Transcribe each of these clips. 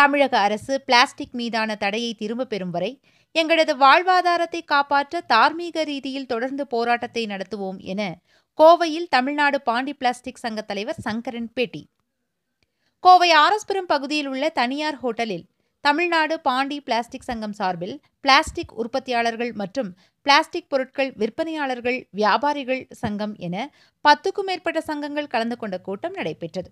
தமிழக அரசு பிளாஸ்டிக் மீதான தடையை திரும்பப் பெறும் வரை எங்களது வாழ்வாதாரத்தை காப்பாற்ற தார்மீக ரீதியில் தொடர்ந்து போராட்டத்தை நடத்துவோம் என கோவையில் தமிழ்நாடு பாண்டி பிளாஸ்டிக் சங்க தலைவர் சங்கரன் பேட்டி. கோவை ஆரஸ்புரம் பகுதியில் உள்ள தனியார் ஹோட்டலில் தமிழ்நாடு பாண்டி பிளாஸ்டிக் சங்கம் சார்பில் பிளாஸ்டிக் உற்பத்தியாளர்கள் மற்றும் பிளாஸ்டிக் பொருட்கள் விற்பனையாளர்கள் வியாபாரிகள் சங்கம் என பத்துக்கும் மேற்பட்ட சங்கங்கள் கலந்து கொண்ட கூட்டம் நடைபெற்றது.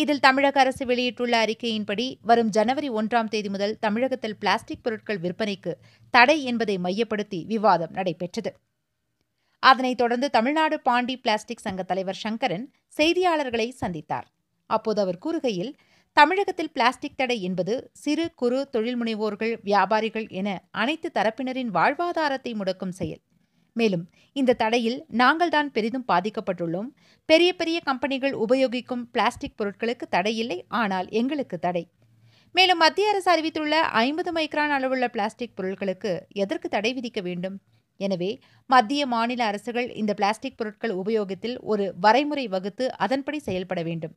இதில் தமிழக அரசு வெளியிட்டுள்ள அறிக்கையின்படி வரும் ஜனவரி ஒன்றாம் தேதி முதல் தமிழகத்தில் பிளாஸ்டிக் பொருட்கள் விற்பனைக்கு தடை என்பதை மையப்படுத்தி விவாதம் நடைபெற்றது. அதனைத் தொடர்ந்து தமிழ்நாடு பாண்டி பிளாஸ்டிக் சங்க தலைவர் சங்கரன் செய்தியாளர்களை சந்தித்தார். அப்போது அவர் கூறுகையில் தமிழகத்தில் பிளாஸ்டிக் தடை என்பது சிறு குறு தொழில் முனைவோர்கள் வியாபாரிகள் என அனைத்து தரப்பினரின் வாழ்வாதாரத்தை முடக்கும் செயல். மேலும் இந்த தடையில் நாங்கள்தான் பெரிதும் பாதிக்கப்பட்டுள்ளோம். பெரிய பெரிய கம்பெனிகள் உபயோகிக்கும் பிளாஸ்டிக் பொருட்களுக்கு தடை இல்லை ஆனால் எங்களுக்கு தடை. மேலும் மத்திய அரசு அறிவித்துள்ள ஐம்பது மைக்ரான் அளவுள்ள பிளாஸ்டிக் பொருட்களுக்கு எதற்கு தடை விதிக்க வேண்டும்? எனவே மத்திய மாநில அரசுகள் இந்த பிளாஸ்டிக் பொருட்கள் உபயோகத்தில் ஒரு வரைமுறை வகுத்து அதன்படி செயல்பட வேண்டும்.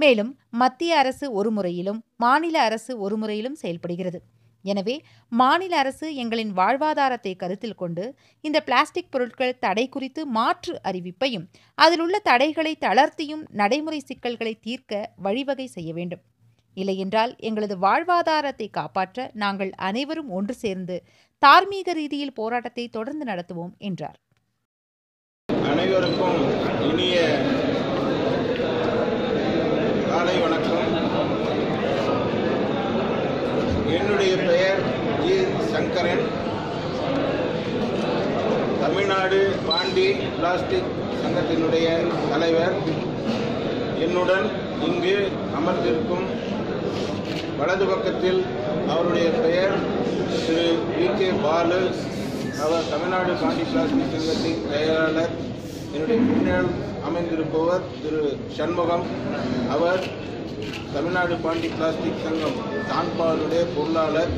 மேலும் மத்திய அரசு ஒரு முறையிலும் மாநில அரசு ஒரு முறையிலும் செயல்படுகிறது. எனவே மாநில அரசு எங்களின் வாழ்வாதாரத்தை கருத்தில் கொண்டு இந்த பிளாஸ்டிக் பொருட்கள் தடை குறித்து மாற்று அறிவிப்பையும் அதில் உள்ள தடைகளை தளர்த்தியும் நடைமுறை சிக்கல்களை தீர்க்க வழிவகை செய்ய வேண்டும். இல்லையென்றால் எங்களது வாழ்வாதாரத்தை காப்பாற்ற நாங்கள் அனைவரும் ஒன்று சேர்ந்து தார்மீக ரீதியில் போராட்டத்தை தொடர்ந்து நடத்துவோம் என்றார். அனைவருக்கும் இனிய காலை வணக்கம் என்னுடைய பெயர் ஜி சங்கரன் தமிழ்நாடு பாண்டி பிளாஸ்டிக் சங்கத்தினுடைய தலைவர். என்னுடன் இங்கு அமர்ந்திருக்கும் வலது பக்கத்தில் அவருடைய பெயர் திரு வி. கே. பாலு. அவர் தமிழ்நாடு பாண்டி பிளாஸ்டிக் சங்கத்தின் செயலாளர் என்னுடைய பின்னால் அமைந்திருப்பவர் திரு சண்முகம். அவர் தமிழ்நாடு பாண்டி பிளாஸ்டிக் சங்கம் தான்பாலுடைய பொருளாளர்.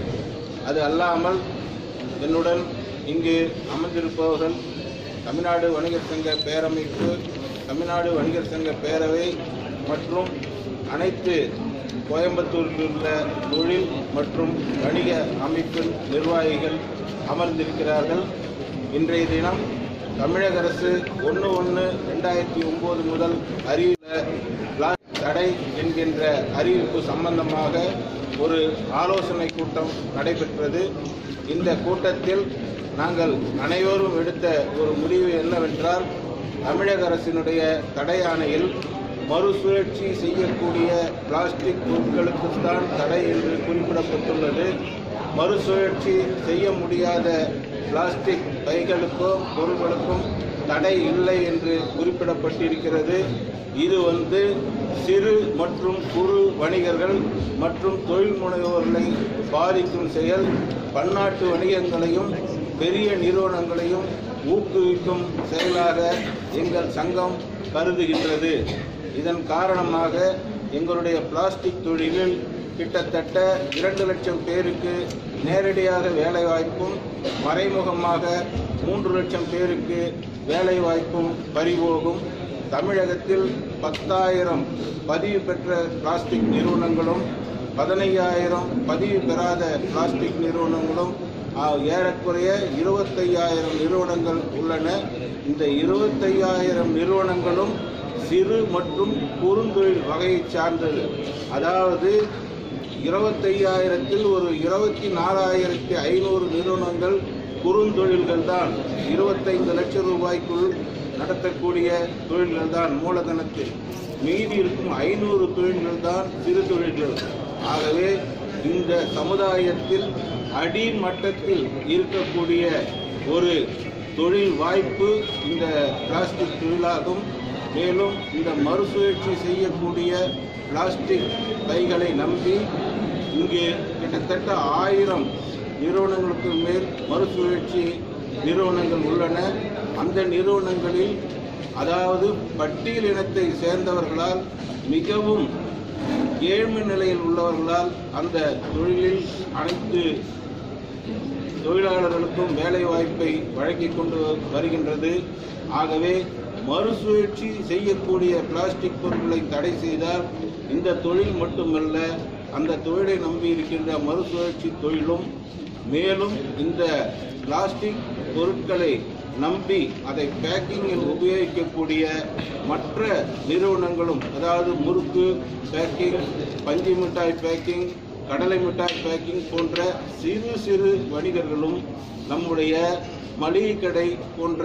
அது அல்லாமல் என்னுடன் இங்கு அமர்ந்திருப்பவர்கள் தமிழ்நாடு வணிகர் சங்க பேரமைப்பு தமிழ்நாடு வணிகர் சங்க பேரவை மற்றும் அனைத்து கோயம்புத்தூரில் உள்ள தொழில் மற்றும் வணிக அமைப்பின் நிர்வாகிகள் அமர்ந்திருக்கிறார்கள். இன்றைய தினம் தமிழக அரசு ஒன்று ஒன்று ரெண்டாயிரத்தி ஒம்பது முதல் அறிவித்த தடை என்கின்ற அறிவிப்பு சம்பந்தமாக ஒரு ஆலோசனை கூட்டம் நடைபெற்றது. இந்த கூட்டத்தில் நாங்கள் அனைவரும் எடுத்த ஒரு முடிவு என்னவென்றால் தமிழக அரசினுடைய தடையானையில் மறுசுழற்சி செய்யக்கூடிய பிளாஸ்டிக் பொருட்களுக்குத்தான் தடை என்று குறிப்பிடப்பட்டுள்ளது. மறுசுழற்சி செய்ய முடியாத பிளாஸ்டிக் பைகளுக்கும் பொருட்களுக்கும் தடை இல்லை என்று குறிப்பிடப்பட்டிருக்கிறது. இது வந்து சிறு மற்றும் குறு வணிகர்கள் மற்றும் தொழில் முனைவோர்களை பாதிக்கும் செயல் பன்னாட்டு வணிகங்களையும் பெரிய நிறுவனங்களையும் ஊக்குவிக்கும் செயலாக எங்கள் சங்கம் கருதுகின்றது. இதன் காரணமாக எங்களுடைய பிளாஸ்டிக் தொழிலில் கிட்டத்தட்ட இரண்டு லட்சம் பேருக்கு நேரடியாக வேலைவாய்ப்பும் மறைமுகமாக மூன்று லட்சம் பேருக்கு வேலைவாய்ப்பும் பறிபோகும். தமிழகத்தில் பத்தாயிரம் பதிவு பெற்ற பிளாஸ்டிக் நிறுவனங்களும் பதினையாயிரம் பதிவு பெறாத பிளாஸ்டிக் நிறுவனங்களும் ஏறக்குறைய இருபத்தையாயிரம் நிறுவனங்கள் உள்ளன. இந்த இருபத்தையாயிரம் நிறுவனங்களும் சிறு மற்றும் குறுந்தொழில் வகையைச் சார்ந்தது. அதாவது இருபத்தையாயிரத்தில் ஒரு இருபத்தி நாலாயிரத்தி ஐநூறு நிறுவனங்கள் குறுந்தொழில்கள் தான் இருபத்தைந்து லட்சம் ரூபாய்க்குள் நடத்தக்கூடிய தொழில்கள் தான் மூலதனத்தில் மீதி இருக்கும் ஐநூறு தொழில்கள் தான் சிறு தொழில்கள். ஆகவே இந்த சமுதாயத்தில் அடிமட்டத்தில் இருக்கக்கூடிய ஒரு தொழில் வாய்ப்பு இந்த பிளாஸ்டிக் தொழிலாகும். மேலும் இந்த மறுசுழற்சி செய்யக்கூடிய பிளாஸ்டிக் பைகளை நம்பி இங்கே கிட்டத்தட்ட ஆயிரம் நிறுவனங்களுக்கு மேல் மறுசுழற்சி நிறுவனங்கள் உள்ளன. அந்த நிறுவனங்களில் அதாவது பட்டியல் இனத்தை சேர்ந்தவர்களால் மிகவும் ஏழ்மை நிலையில் உள்ளவர்களால் அந்த தொழிலில் அனைத்து தொழிலாளர்களுக்கும் வேலை வாய்ப்பை வழங்கி கொண்டு வருகின்றது. ஆகவே மறுசுழற்சி செய்யக்கூடிய பிளாஸ்டிக் பொருட்களை தடை செய்தால் இந்த தொழில் மட்டுமல்ல அந்த தொழிலை நம்பி இருக்கின்ற மறுசுழற்சி தொழிலும் மேலும் இந்த பிளாஸ்டிக் பொருட்களை நம்பி அதை பேக்கிங்கில் உபயோகிக்கக்கூடிய மற்ற நிறுவனங்களும் அதாவது முறுக்கு பேக்கிங் பஞ்சு மிட்டாய் பேக்கிங் கடலை மிட்டாய் பேக்கிங் போன்ற சிறு சிறு வணிகர்களும் நம்முடைய மளிகை கடை போன்ற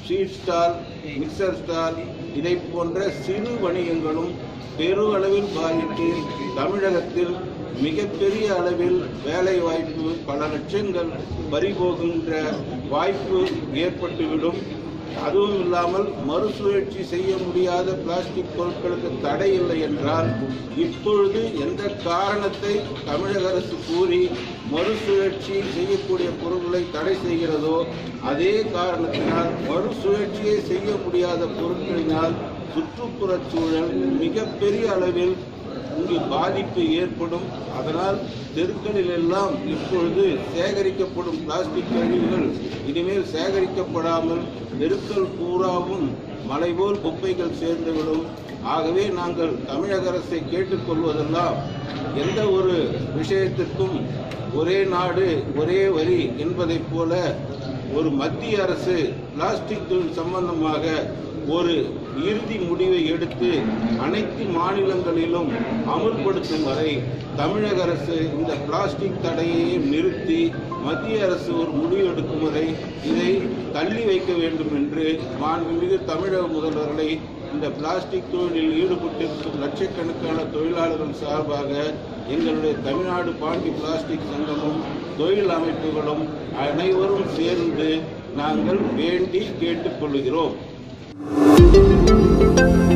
ஸ்வீட் ஸ்டால் மிக்சர் ஸ்டால் இதை போன்ற சிறு வணிகங்களும் பெரு அளவில் பாதித்து தமிழகத்தில் மிகப்பெரிய அளவில் வேலை வாய்ப்பு பல லட்சங்கள் பறிபோகின்ற வாய்ப்பு ஏற்பட்டுவிடும். அதுவும் இல்லாமல் மறுசுழற்சி செய்ய முடியாத பிளாஸ்டிக் பொருட்களுக்கு தடை இல்லை என்றால் இப்பொழுது எந்த காரணத்தை தமிழக அரசு கூறி மறுசுழற்சி செய்யக்கூடிய பொருட்களை தடை செய்கிறதோ அதே காரணத்தினால் மறுசுழற்சியை செய்ய முடியாத பொருட்களினால் சுற்றுப்புறச் சூழல் மிகப்பெரிய அளவில் உங்கள் பாதிப்பு ஏற்படும். அதனால் தெருக்களில் எல்லாம் இப்பொழுது சேகரிக்கப்படும் பிளாஸ்டிக் கழிவுகள் இனிமேல் சேகரிக்கப்படாமல் தெருக்கள் பூராவும் மலைபோல் குப்பைகள் சேர்ந்துவிடும். ஆகவே நாங்கள் தமிழக அரசை கேட்டுக்கொள்வதெல்லாம் எந்த ஒரு விஷயத்திற்கும் ஒரே நாடு ஒரே வரி என்பதைப் போல ஒரு மத்திய அரசு பிளாஸ்டிக் தொழில் சம்பந்தமாக ஒரு இறுதி முடிவை எடுத்து அனைத்து மாநிலங்களிலும் அமுல்படுத்தும் வரை தமிழக அரசு இந்த பிளாஸ்டிக் தடையை நிறுத்தி மத்திய அரசு ஒரு முடிவு எடுக்கும் வரை இதை தள்ளி வைக்க வேண்டும் என்று மாண்புமிகு தமிழக முதல்வர்களை இந்த பிளாஸ்டிக் தொழிலில் ஈடுபட்டிருக்கும் லட்சக்கணக்கான தொழிலாளர்கள் சார்பாக எங்களுடைய தமிழ்நாடு பாண்டி பிளாஸ்டிக் சங்கமும் தொழில் அமைப்புகளும் அனைவரும் சேர்ந்து நாங்கள் வேண்டி கேட்டுக்கொள்கிறோம். うん。